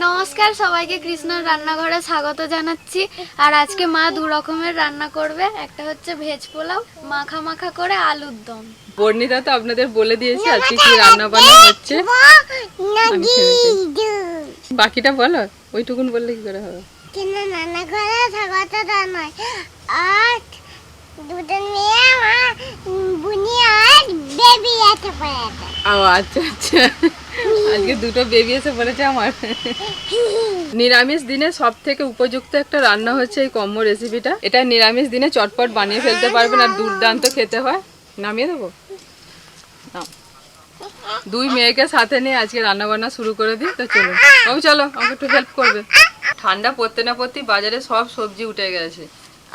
নমস্কার সবাইকে কৃষ্ণর রান্নাঘরে স্বাগত জানাচ্ছি। আর আজকে মা দু রকমের রান্না করবে। একটা হচ্ছে ভেজ পোলাও মাখা মাখা করে আলুর দম। বর্ণিতা তো আপনাদের বলে দিয়েছে আজকে কি রান্না বান্না হচ্ছে? বাকিটা বলো ওইটুকুন বললে কি করে হবে? কিন্তু রান্না করে স্বাগত জানাই। আর দুটো মেয়ে আমার বুনি আর বেবি আছে পড়াতে। ও আচ্ছা আচ্ছা। আজকে দুটো বেবি এসে পড়েছে আমার। নিরামিষ দিনে সব থেকে উপযুক্ত একটা রান্না হচ্ছে এই কম্বো রেসিপিটা এটা নিরামিষ দিনে চটপট বানিয়ে ফেলতে পারবেন আর দুর্দান্ত খেতে হয়। নামিয়ে দেবো? দুই মেয়েকে সাথে নিয়ে আজকে রান্না বান্না শুরু করে দিই, তো চলো। বাবু, চলো, আমাকে একটু হেল্প করবে। ঠান্ডা পড়তে না পড়তেই বাজারে সব সবজি উঠে গেছে।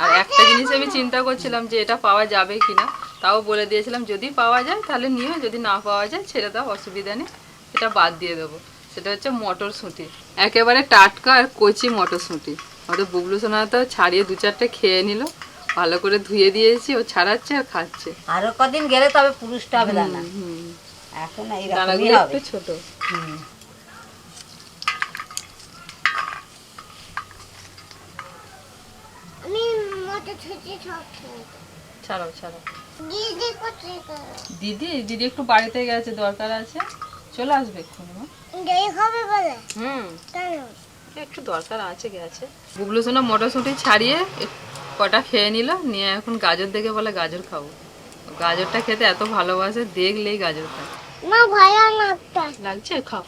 আর একটা জিনিস আমি চিন্তা করছিলাম যে এটা পাওয়া যাবে কিনা, তাও বলে দিয়েছিলাম যদি পাওয়া যায় তাহলে নিও, যদি না পাওয়া যায় ছেড়ে দাও, অসুবিধা নেই। এটা বাদ দিয়ে দেবো। সেটা হচ্ছে মটরশুঁটি। একেবারে টাটকা আর কচি মটরশুঁটি। আমাদের বুবলু সোনা তো ছাড়িয়ে দু চারটে খেয়ে নিল। ভালো করে ধুয়ে দিয়েছি ও ছাড়াচ্ছে আর খাচ্ছে। আরও কদিন গেলে তবে পুরুষটা হবে দানা এখন এইরকমই দানাগুলো একটু ছোট। আমি মতো ছুটি ছাড়াও ছাড়াও। দিদি দিদি একটু বাড়িতে গেছে দরকার আছে? চলে আসবে এক্ষুনি মা। দেরি হবে বলে। হুম। কেন একটু দরকার আছে গেছে। বুবলু সোনা মটরশুঁটি ছাড়িয়ে কটা খেয়ে নিল নিয়ে এখন গাজর দেখে বলে গাজর খাব। গাজরটা খেতে এত ভালোবাসে দেখলেই গাজর খায়। না ভাইয়া নাকটা লাগছে? খাও।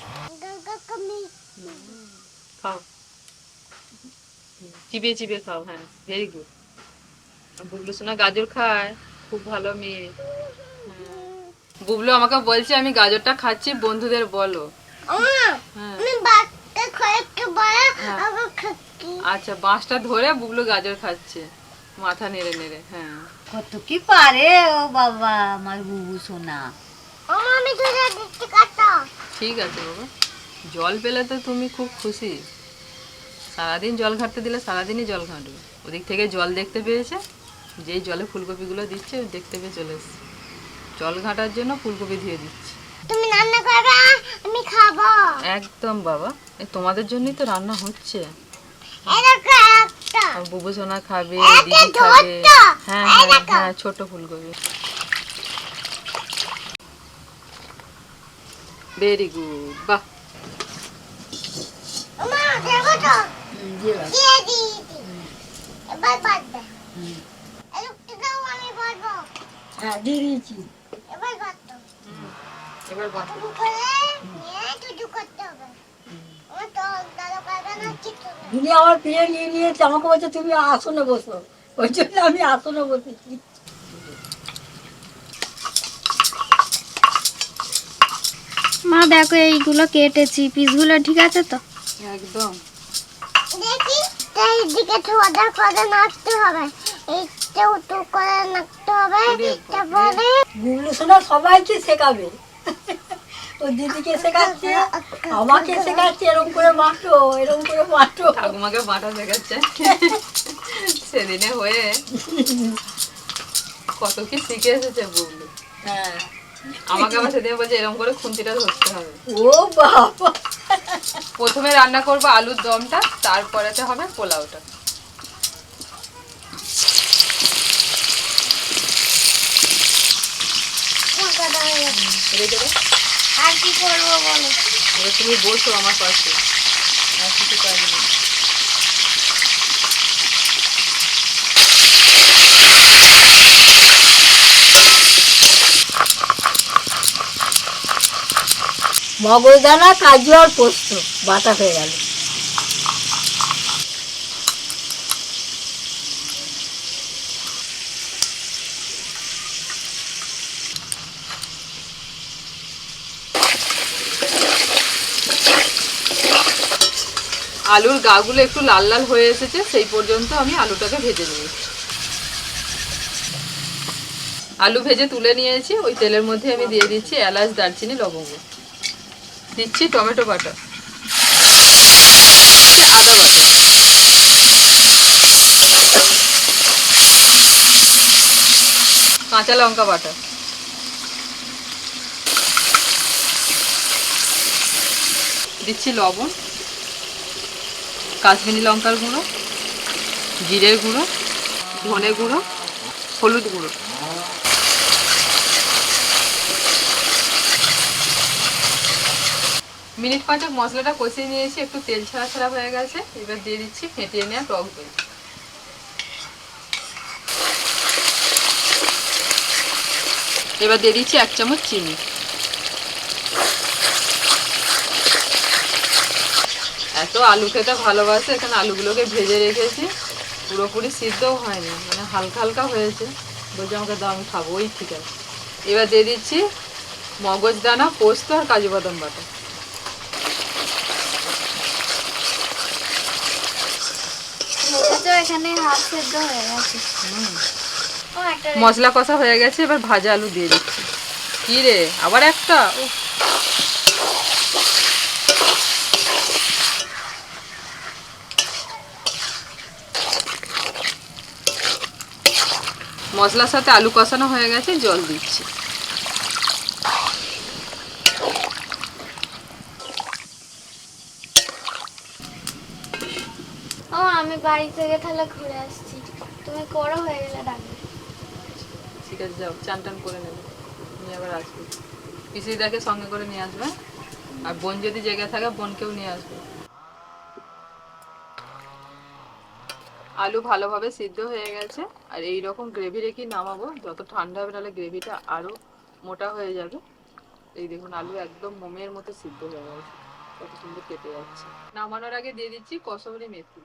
খাও। চিবিয়ে চিবিয়ে খাও হ্যাঁ ভেরি গুড বুবলু সোনা গাজর খায় খুব ভালো মেয়ে। হ্যাঁ। বুবলু আমাকে বলছে আমি গাজরটা খাচ্ছি বন্ধুদের বলো। হ্যাঁ। হ্যাঁ। আচ্ছা বাঁশটা ধরে বুবলু গাজর খাচ্ছে মাথা নেড়ে নেড়ে হ্যাঁ। কত কি পারে ও বাবা আমার বুবু সোনা। ঠিক আছে বাবা। জল পেলে তো তুমি খুব খুশি। সারাদিন জল ঘাটতে দিলে সারাদিনই জল ঘাঁটবে। ওদিক থেকে জল দেখতে পেয়েছে যেই জলে ফুলকপিগুলো দিচ্ছে দেখতে পেয়ে চলে এসছে। জল ঘাটার জন্য ফুলকপি ধুয়ে দিচ্ছি। তুমি রান্না করবে? আমি খাব। একদম বাবা এই তোমাদের জন্যই তো রান্না হচ্ছে। বুবু সোনা খাবে দিদি খাবে। হ্যাঁ হ্যাঁ হ্যাঁ ছোট ফুলকপি। ভেরি গুড বাহ। দিয়ে। দিয়ে হ্যাঁ দিয়ে দিয়েছি। এবার নিয়ে করতে হবে। আমার তো দাদা পারবে না কিছু না। দিদি আমার প্রিয় নিয়ে নিয়েছে আমাকে বলছে তুমি আসনে বসো। ওই জন্য আমি আসনে বসেছি। মা দেখো এইগুলো কেটেছি। পিসগুলো ঠিক আছে তো? একদম। দেখি এই দিকে ছোদা করে নাড়তে হবে। এইটা উঁচু করে নাড়তে হবে তারপরে গুগলু সোনা সবাইকে শেখাবে। ও দিদিকে শেখাচ্ছে আমাকে শেখাচ্ছে এরকম করে মাটো এরকম করে মাটো ঠাকুমাকে বাটা দেখাচ্ছে। সেদিনে হয়ে কত কি শিখে এসেছে বুবলু হ্যাঁ। আমাকে আবার সেদিন বলছে এরকম করে খুন্তিটা ধরতে হবে। ও বাবা। প্রথমে রান্না করব আলুর দমটা তারপরেতে হবে পোলাওটা। আর কি করব বলো? এবার তুমি বসো আমার পাশে। আর কিছু কাজ নেই। মগজদানা কাজু আর পোস্ত। বাটা হয়ে গেল। আলুর গাগুলো একটু লাল লাল হয়ে এসেছে, সেই পর্যন্ত আমি আলুটাকে ভেজে নিয়েছি। আলু ভেজে তুলে নিয়েছি, ওই তেলের মধ্যে আমি দিয়ে দিচ্ছি এলাচ, দারচিনি, লবঙ্গ। দিচ্ছি টমেটো বাটা আদা বাটা কাঁচা লঙ্কা বাটা দিচ্ছি লবণ। কাশ্মীরি লঙ্কার গুঁড়ো, জিরের গুঁড়ো, ধনে গুঁড়ো, হলুদ গুঁড়ো। মিনিট পাঁচেক মশলাটা কষিয়ে নিয়েছি, একটু তেল ছাড়া ছাড়া হয়ে গেছে। এবার দিয়ে দিচ্ছি ফেটিয়ে নেওয়া টক দই। এবার দিয়ে দিচ্ছি এক চামচ চিনি। এত আলু খেতে ভালোবাসে এখানে আলুগুলোকে ভেজে রেখেছি। পুরোপুরি সিদ্ধও হয়নি মানে হালকা হালকা হয়েছে। বলছে আমাকে দাও আমি খাব ওই ঠিক আছে। এবার দিয়ে দিচ্ছি মগজ দানা পোস্ত আর কাজু বাদাম বাটা। মশলা কষা হয়ে গেছে এবার ভাজা আলু দিয়ে দিচ্ছি। কি রে? আবার একটা? মশলার সাথে আলু কষানো হয়ে গেছে জল দিচ্ছি। ও আমি বাড়ি থেকে তাহলে ঘুরে আসছি। তুমি করো হয়ে গেলে ডাকবে ঠিক আছে যাও চান টান করে নেবে। নিয়ে আবার আসবে। পিসিদাকে সঙ্গে করে নিয়ে আসবে আর বোন যদি জেগে থাকে বোনকেও নিয়ে আসবে। আলু ভালোভাবে সিদ্ধ হয়ে গেছে, আর এই রকম গ্রেভি রেখে নামাবো। যত ঠান্ডা হবে তাহলে গ্রেভিটা আরও মোটা হয়ে যাবে। এই দেখুন, আলু একদম মোমের মতো সিদ্ধ হয়ে গেছে। কত সুন্দর কেটে যাচ্ছে। নামানোর আগে দিয়ে দিচ্ছি কসবরি মেথি।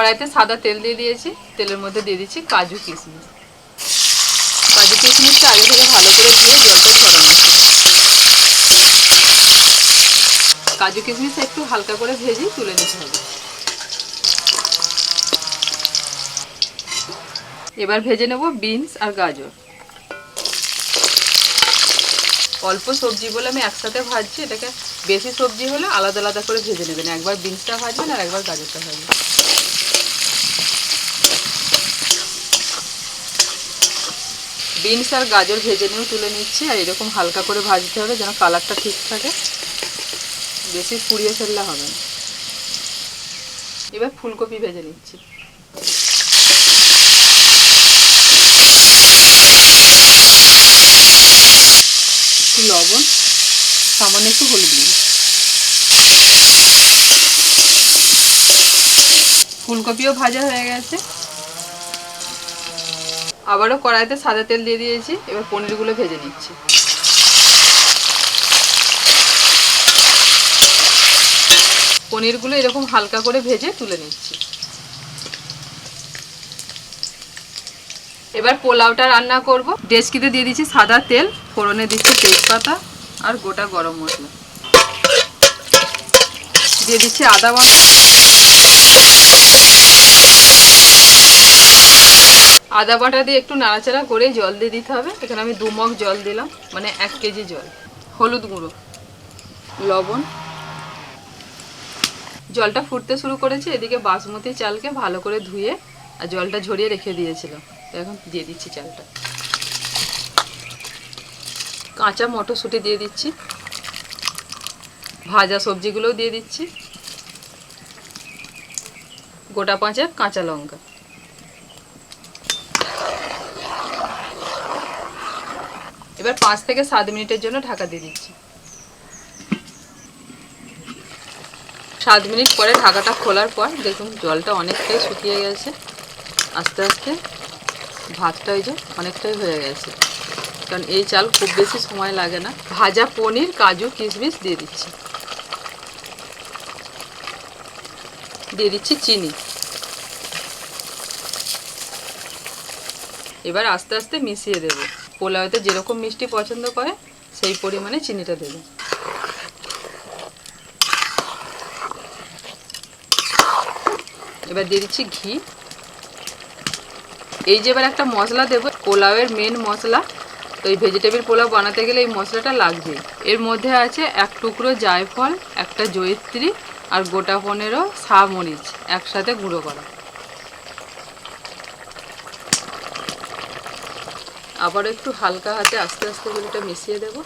কড়াইতে সাদা তেল দিয়ে দিয়েছি। তেলের মধ্যে দিয়ে দিচ্ছি কাজু কিশমিশ। কাজু কিশমিশটা আগে থেকে ভালো করে ধুয়ে জলটা ঝরানো কাজু কিশমিশ একটু হালকা করে ভেজে তুলে নিতে হবে। এবার ভেজে নেব বিনস আর গাজর। অল্প সবজি বলে আমি একসাথে ভাজছি, এটাকে বেশি সবজি হলে আলাদা আলাদা করে ভেজে নেবেন। একবার বিনসটা ভাজবেন আর একবার গাজরটা ভাজবেন। বিনস আর গাজর ভেজে নিয়েও তুলে নিচ্ছি, আর এরকম হালকা করে ভাজতে হবে যেন কালারটা ঠিক থাকে। বেশি পুড়িয়ে ফেললে হবে না। এবার ফুলকপি ভেজে নিচ্ছি। একটু লবণ, সামান্য একটু হলুদ দিন ফুলকপিও ভাজা হয়ে গেছে। আবারও কড়াইতে সাদা তেল দিয়ে দিয়েছি, এবার পনিরগুলো ভেজে নিচ্ছি। পনিরগুলো এরকম হালকা করে ভেজে তুলে নিচ্ছি। এবার পোলাওটা রান্না করব। ডেস্কিতে দিয়ে দিচ্ছি সাদা তেল, ফোড়নে দিচ্ছি তেজপাতা আর গোটা গরম মশলা। দিয়ে দিচ্ছি আদা বাটা। আদা বাটা দিয়ে একটু নাড়াচাড়া করে জল দিয়ে দিতে হবে। এখানে আমি দু মগ জল দিলাম মানে এক কেজি জল। হলুদ গুঁড়ো, লবণ। জলটা ফুটতে শুরু করেছে, এদিকে বাসমতি চালকে ভালো করে ধুয়ে আর জলটা ঝরিয়ে রেখে দিয়েছিলাম। তো এখন দিয়ে দিচ্ছি চালটা। কাঁচা মটরশুঁটি দিয়ে দিচ্ছি। ভাজা সবজিগুলোও দিয়ে দিচ্ছি। গোটা পাঁচেক কাঁচা লঙ্কা। এবার পাঁচ থেকে সাত মিনিটের জন্য ঢাকা দিয়ে দিচ্ছি। সাত মিনিট পরে ঢাকাটা খোলার পর দেখুন জলটা অনেকটাই শুকিয়ে গেছে। আস্তে আস্তে ভাতটা এই যে অনেকটাই হয়ে গেছে। কারণ এই চাল খুব বেশি সময় লাগে না। ভাজা পনির, কাজু, কিশমিশ দিয়ে দিচ্ছি। দিয়ে দিচ্ছি চিনি। এবার আস্তে আস্তে মিশিয়ে দেবো। পোলাওতে যেরকম মিষ্টি পছন্দ করে, সেই পরিমাণে চিনিটা দেবে। এবার দিয়ে দিচ্ছি ঘি। এই যে এবার একটা মশলা দেবো, পোলাওয়ের মেন মশলা। তো এই ভেজিটেবিল পোলাও বানাতে গেলে এই মশলাটা লাগবে এর মধ্যে আছে এক টুকরো জায়ফল, একটা জয়িত্রী আর গোটা পনেরো সা মরিচ একসাথে গুঁড়ো করা। আবার একটু হালকা হাতে আস্তে আস্তে করে এটা মিশিয়ে দেব।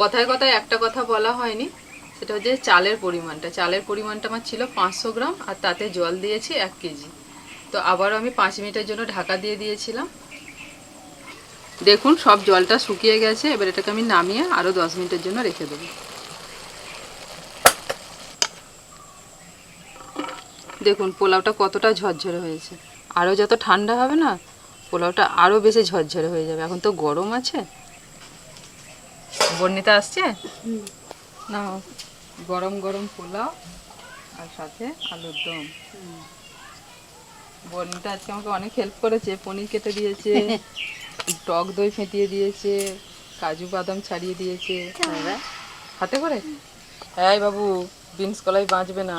কথায় কথায় একটা কথা বলা হয়নি, সেটা হচ্ছে চালের পরিমাণটা। চালের পরিমাণটা আমার ছিল পাঁচশো গ্রাম আর তাতে জল দিয়েছি এক কেজি। তো আবারও আমি পাঁচ মিনিটের জন্য ঢাকা দিয়ে দিয়েছিলাম। দেখুন, সব জলটা শুকিয়ে গেছে, এবার এটাকে আমি নামিয়ে আরও দশ মিনিটের জন্য রেখে দেবো। দেখুন, পোলাওটা কতটা ঝরঝরে হয়েছে। আরও যত ঠান্ডা হবে না পোলাওটা আরও বেশি ঝরঝরে হয়ে যাবে। এখন তো গরম আছে। বর্ণিতা আসছে? না গরম গরম পোলাও আর সাথে আলুর দম। বর্ণিতা আজকে আমাকে অনেক হেল্প করেছে পনির কেটে দিয়েছে টক দই ফেটিয়ে দিয়েছে কাজু বাদাম ছাড়িয়ে দিয়েছে। হাতে করে? হ্যাঁ বাবু বিনস কলাই বাঁচবে না।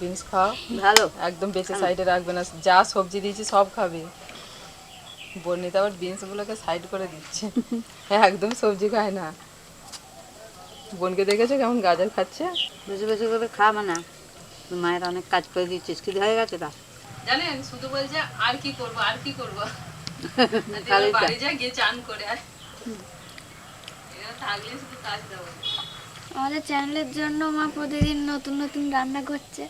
বিনস খাও। ভালো। একদম বেশি সাইডে রাখবে না। যা সবজি দিয়েছি সব খাবে। বর্ণিতা আবার বিনসগুলোকে সাইড করে দিচ্ছে। একদম সবজি খায় না। বোনকে দেখেছ কেমন গাজর খাচ্ছে? বেশি বেশি করে খাবে না। মায়ের অনেক কাজ করে দিচ্ছিস। কি হয়ে গেছে তা? জানেন শুধু বলছে আর কি করব আর কি করব? খালি তা। বাড়ি যা গিয়ে চান করে আর থাকলে শুধু কাজ দেবো। আমাদের চ্যানেলের জন্য মা প্রতিদিন নতুন নতুন রান্না করছে।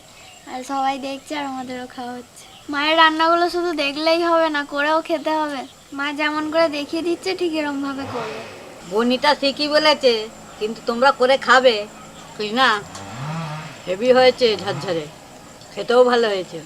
আর সবাই দেখছে আর আমাদেরও খাওয়া হচ্ছে। মায়ের রান্নাগুলো শুধু দেখলেই হবে না, করেও খেতে হবে। মা যেমন করে দেখিয়ে দিচ্ছে, ঠিক এরকম ভাবে করবে। বনিটা ঠিকই বলেছে, কিন্তু তোমরা করে খাবে। তুই না হেভি হয়েছে ঝরঝরে। খেতেও ভালো হয়েছে।